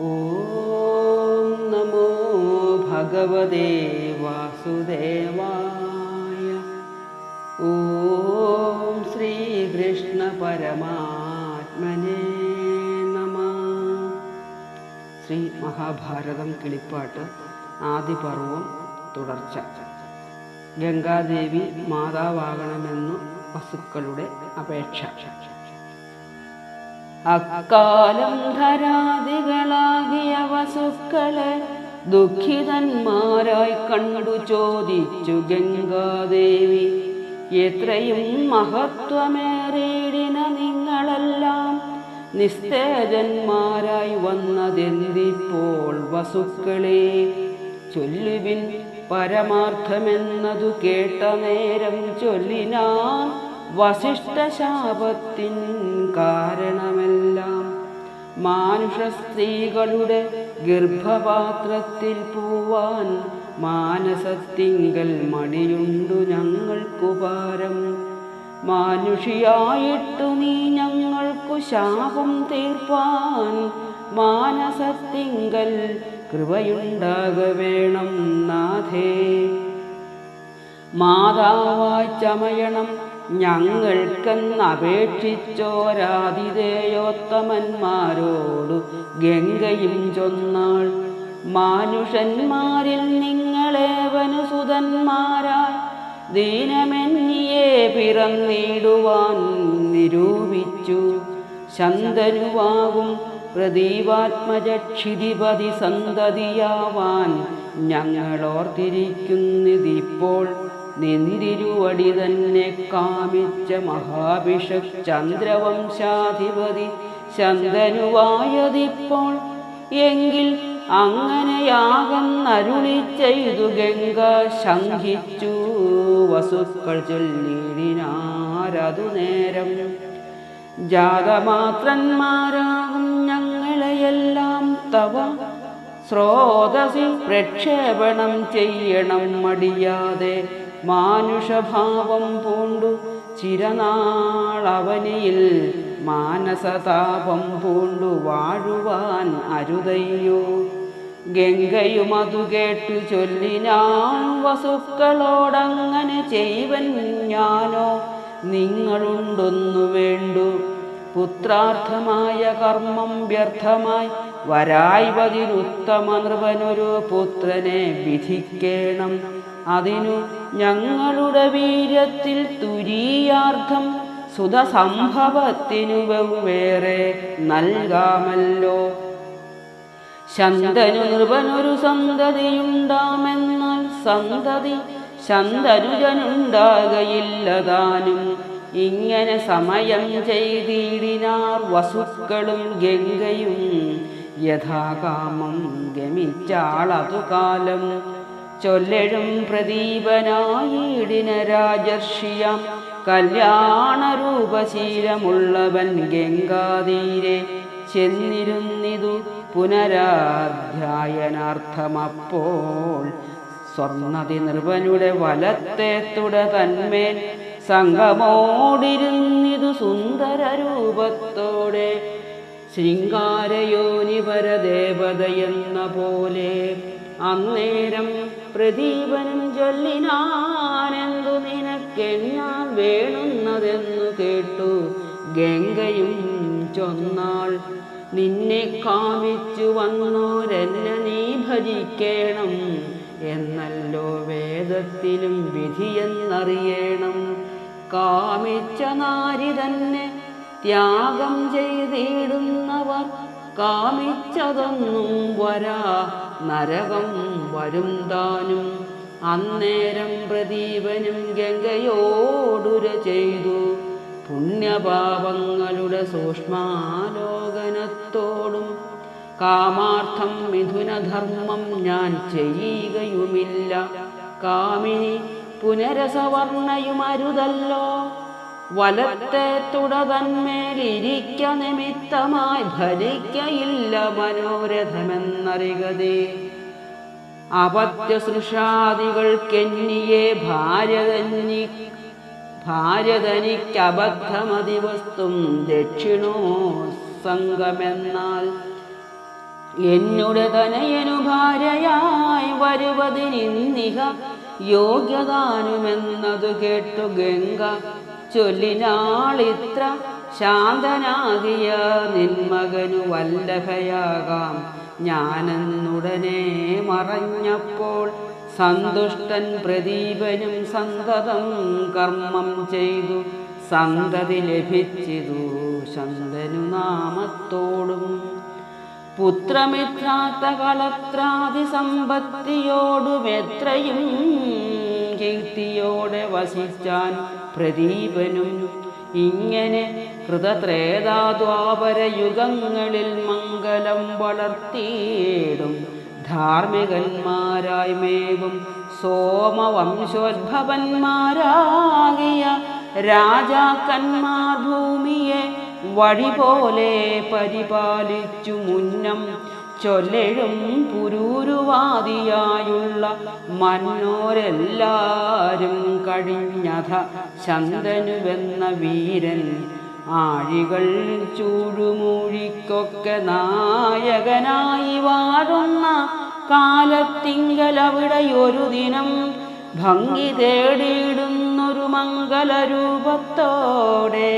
ഓം നമോ ഭഗവതേ വാസുദേവായ. ഓം ശ്രീകൃഷ്ണ പരമാത്മനേ നമ. ശ്രീ മഹാഭാരതം കിളിപ്പാട്ട് ആദിപർവം തുടർച്ച. ഗംഗാദേവി മാതാവാകണമെന്നു വസുക്കളുടെ അപേക്ഷ. അക്കാലം ധരാദികളാകിയ വസുക്കളെ ദുഃഖിതന്മാരായി കണ്ടു ചോദിച്ചു ഗംഗാദേവി എത്രയും മഹത്വമേറിയിടിന നിങ്ങളെല്ലാം നിസ്തേജന്മാരായി വന്നതെന്തിപ്പോൾ വസുക്കളെ? ചൊല്ലുവിൻ പരമാർത്ഥമെന്നതു കേട്ട നേരം ചൊല്ലിനാൻ വസിഷ്ഠശാപത്തിൻ കാരണമെല്ലാം മാനുഷ സ്ത്രീകളുടെ ഗർഭപാത്രത്തിൽ പൂവാൻ മാനസത്തിങ്കൽ മടിയുണ്ടു ഞങ്ങൾക്കുപാരം മാനുഷിയായിട്ടു നീ ഞങ്ങൾക്കു ശാപം തീർപ്പാൻ മാനസത്തിങ്കൽ കൃപയുണ്ടാക വേണം നാഥേ. മാതാവായി ചമയണം ഞങ്ങൾക്കെന്നപേക്ഷിച്ചോരാതിഥേയോത്തമന്മാരോടു ഗംഗയും ചൊന്നാൾ. മാനുഷന്മാരിൽ നിങ്ങളേവനു സുതന്മാരായി ദീനമെന്നിയെ പിറന്നിടുവാൻ നിരൂപിച്ചു. ശന്തനുവാകും പ്രദീപാത്മജക്ഷിതിപതി സന്തതിയാവാൻ ഞങ്ങളോർത്തിരിക്കുന്നിതിപ്പോൾ നിന്തിരുവടി തന്നെ കാമിച്ച മഹാഭിഷക് ചന്ദ്രവംശാധിപതി ശന്തനുവായതിപ്പോൾ എങ്കിൽ അങ്ങനെയാകന്നരുളി ചെയ്തു ഗംഗ ശങ്കിച്ചു. വസുക്കൾ ചൊല്ലിടിനാരതു നേരം ജാതമാത്രന്മാരാകും ഞങ്ങളെയെല്ലാം തവ സ്രോതസി പ്രക്ഷേപണം ചെയ്യണം മടിയാതെ മാനുഷഭാവം പൂണ്ടു ചിരനാളവനിയിൽ മാനസതാപം പൂണ്ടു വാഴുവാൻ അരുതയ്യോ? ഗംഗയും അതു കേട്ടു ചൊല്ലിനാൻ വസുക്കളോടങ്ങനെ ചെയ്വൻ ഞാനോ? നിങ്ങളുണ്ടൊന്നു വേണ്ടു. പുത്രാർത്ഥമായ കർമ്മം വ്യർത്ഥമായി വരായ്വതിരുത്തമ നൃപനൊരു പുത്രനെ വിധിക്കേണം. അതിനു ഞങ്ങളുടെ വീര്യത്തിൽ തുരീയാർത്ഥം സുതസംഭവത്തിനു വെവ്വേറെ നൽകാമല്ലോ. ശന്തനു നൃപനൊരു സന്തതിയുണ്ടാമെന്നാൽ സന്തതി ശന്തനുജനുണ്ടാകയില്ലതാനും ഇങ്ങനെ സമയം ചെയ്തിടിനാർ വസുക്കളും ഗംഗയും യഥാകാമം ഗമിച്ചാളതു കാലം ചൊല്ലഴും പ്രദീപനായിടിന രാജർഷിയാം. കല്യാണരൂപശീലമുള്ളവൻ ഗംഗാതീരെ ചെന്നിരുന്നിതു പുനരാധ്യായനാർത്ഥമപ്പോൾ. സ്വർണതി നിർവനുടെ വലത്തെ തുട തന്മേൽ സംഘമോടിരുന്നിതു സുന്ദര രൂപത്തോടെ ശൃംഗാരയോനിപരദേവതയെന്ന പോലെ അന്നേരം പ്രദീപനും ചൊല്ലിനാനെന്തു നിനക്കെണ്ണാൻ വേണുന്നതെന്നു കേട്ടു. ഗംഗയും ചൊന്നാൾ നിന്നെ കാവിച്ചു വന്നോരെന്നെ നീ ഭജിക്കേണം. എന്നല്ലോ വേദത്തിലും വിധിയെന്നറിയണം. കാമിച്ച നാരി തന്നെ ത്യാഗം ചെയ്തിടുന്നവർ കാമിച്ചതൊന്നും വരാ. നരകം വരും താനും. അന്നേരം പ്രദീപനും ഗംഗയോടുര ചെയ്തു. പുണ്യപാപങ്ങളുടെ സൂക്ഷ്മാലോകനത്തോടും കാമാർത്ഥം മിഥുനധർമ്മം ഞാൻ ചെയ്യുകയുമില്ല. കാമിനി പുനരസവർണയുമരുതല്ലോ വലത്തെ തുടതന്മേലിരിക്ക നിമിത്തമായി ഭരിക്കയില്ല മനോരഥമെന്നറികതേ. അപത്യസൃഷാദികൾക്കെന്നിയെ ഭാര്യതന്നി ഭാര്യതനിക്കബദ്ധമതിവസ്തും ദക്ഷിണോ സംഗമെന്നാൽ എന്നുടെ തനയനു ഭാര്യയായി വരുവതിനിന്നിഹ യോഗ്യതാനുമെന്നതു കേട്ടു ഗംഗ ചൊല്ലിനാളിത്ര ശാന്തനാകിയ നിന്മകനു വല്ലഭയാകാം. ഞാനെന്നുടനെ മറഞ്ഞപ്പോൾ സന്തുഷ്ടൻ പ്രദീപനും സന്തതം കർമ്മം ചെയ്തു. സന്തതി ലഭിച്ചിതു ശന്തനു നാമത്തോടും. പുത്രമിത്രാത്ത കളത്രാതി കീർത്തിയോടെ വസിച്ചാൻ പ്രദീപനും ഇങ്ങനെ കൃതത്രേതാദ്വാപര യുഗങ്ങളിൽ മംഗലം വളർത്തിയേടും. ധാർമ്മികന്മാരായി മേവും സോമവംശോദ്ഭവന്മാരാകിയ രാജാക്കന്മാർ ഭൂമിയെ വഴി പോലെ പരിപാലിച്ചു മുന്നം ചൊല്ലെഴും പുരൂരുവാദിയായുള്ള മന്നോരെല്ലാരും കഴിഞ്ഞഥ ശന്തനുവെന്ന വീരൻ. ആഴികൾ ചൂടുമൂഴിക്കൊക്കെ നായകനായി വാഴുന്ന കാലത്തിങ്കലവിടെ ഒരു ദിനം ഭംഗി തേടിയിടുന്നൊരു മംഗലരൂപത്തോടെ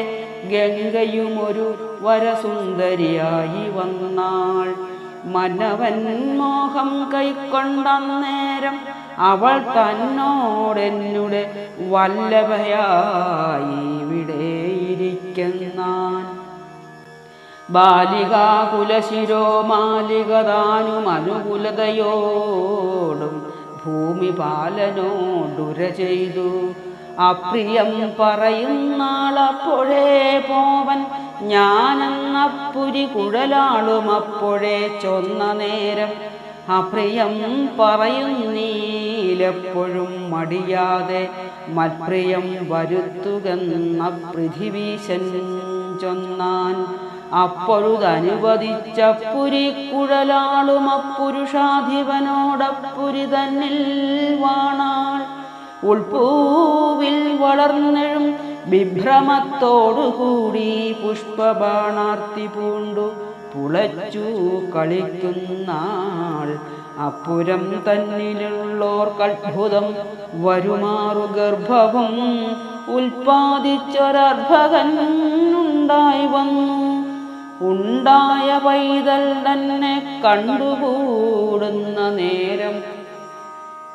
ഗംഗയുമൊരു വരസുന്ദരിയായി വന്നാൾ. മനവൻ മോഹം കൈക്കൊണ്ടന്നേരം അവൾ തന്നോടെന്നുടെ വല്ലഭയായി ഇവിടെയിരിക്കുന്നാൻ ബാലികാകുലശിരോ മാലികതാനും അനുകൂലതയോടും ഭൂമി പാലനോടുര ചെയ്തു. അപ്രിയം പറയുന്നാളപ്പോഴേ പോവൻ ഞാനെന്നപ്പുരി കുഴലാളുമപ്പോഴേ ചൊന്ന നേരം. അപ്രിയം പറയുന്നീലെപ്പോഴും മടിയാതെ മത്പ്രിയം വരുത്തുകെന്ന പൃഥിവീശൻ ചൊന്നാൻ. അപ്പൊഴുതനുവദിച്ചപ്പുരി കുഴലാളും അപ്പുരുഷാധിപനോടപ്പുരി തന്നിൽ വാണാൾ. ഉൾപൂവിൽ വളർന്നെഴും വിഭ്രമത്തോടുകൂടി പുഷ്പബാണാർത്തി പൂണ്ടു. പുളച്ചു കളിക്കുന്നാൾ അപ്പുരം തന്നിലുള്ളോർക്കത്ഭുതം വരുമാറു ഗർഭവും ഉൽപാദിച്ചൊരർഭകൻ ഉണ്ടായി വന്നു. ഉണ്ടായ പൈതൽ തന്നെ കണ്ടുകൂടുന്ന നേരം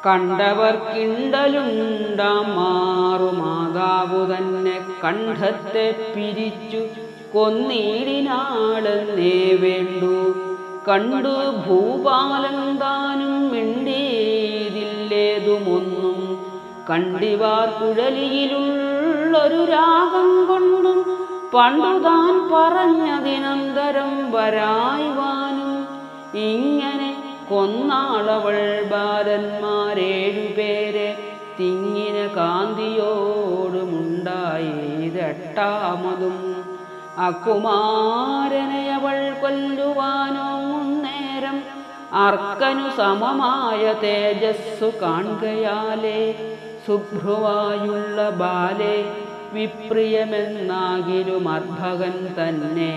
കണ്ടവർക്കിണ്ടലുണ്ടാം മാറു മാതാവു തന്നെ കണ്ഠത്തെ പിരിച്ചു കൊന്നീടിനാളെന്നേ വേണ്ടു. കണ്ടു ഭൂപാലൻ താനും മിണ്ടിയതില്ലേതുമൊന്നും കണ്ടിവാർ കുഴലിയിലുള്ളൊരു രാഗം കൊണ്ടും പണ്ടുതാൻ പറഞ്ഞതിനന്തരം വരായുവാനും. ഇങ്ങനെ കൊന്നാളവൾ ബാലന്മാരേഴുപേരെ തിങ്ങിന കാന്തിയോടുമുണ്ടായതെട്ടാമതും അക്കുമാരനെ അവൾ കൊല്ലുവാനോ മുന്നേരം അർക്കനു സമമായ തേജസ്സു കാണുകയാലേ. സുഭ്രുവായുള്ള ബാലെ വിപ്രിയമെന്നാകിലും അർഭകൻ തന്നെ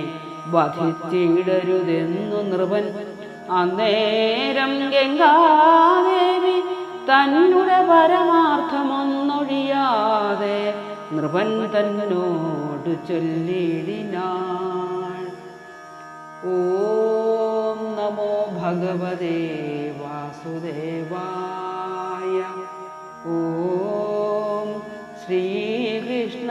വധിച്ചിടരുതെന്നു നൃപൻ അന്നേരം ഗംഗാദേവി തന്നുടെ പരമാർത്ഥമൊന്നൊഴിയാതെ നൃപൻ തന്നോട് ചൊല്ലിടിനാൾ. ഓം നമോ ഭഗവതേ വാസുദേവായ. ഓം ശ്രീകൃഷ്ണ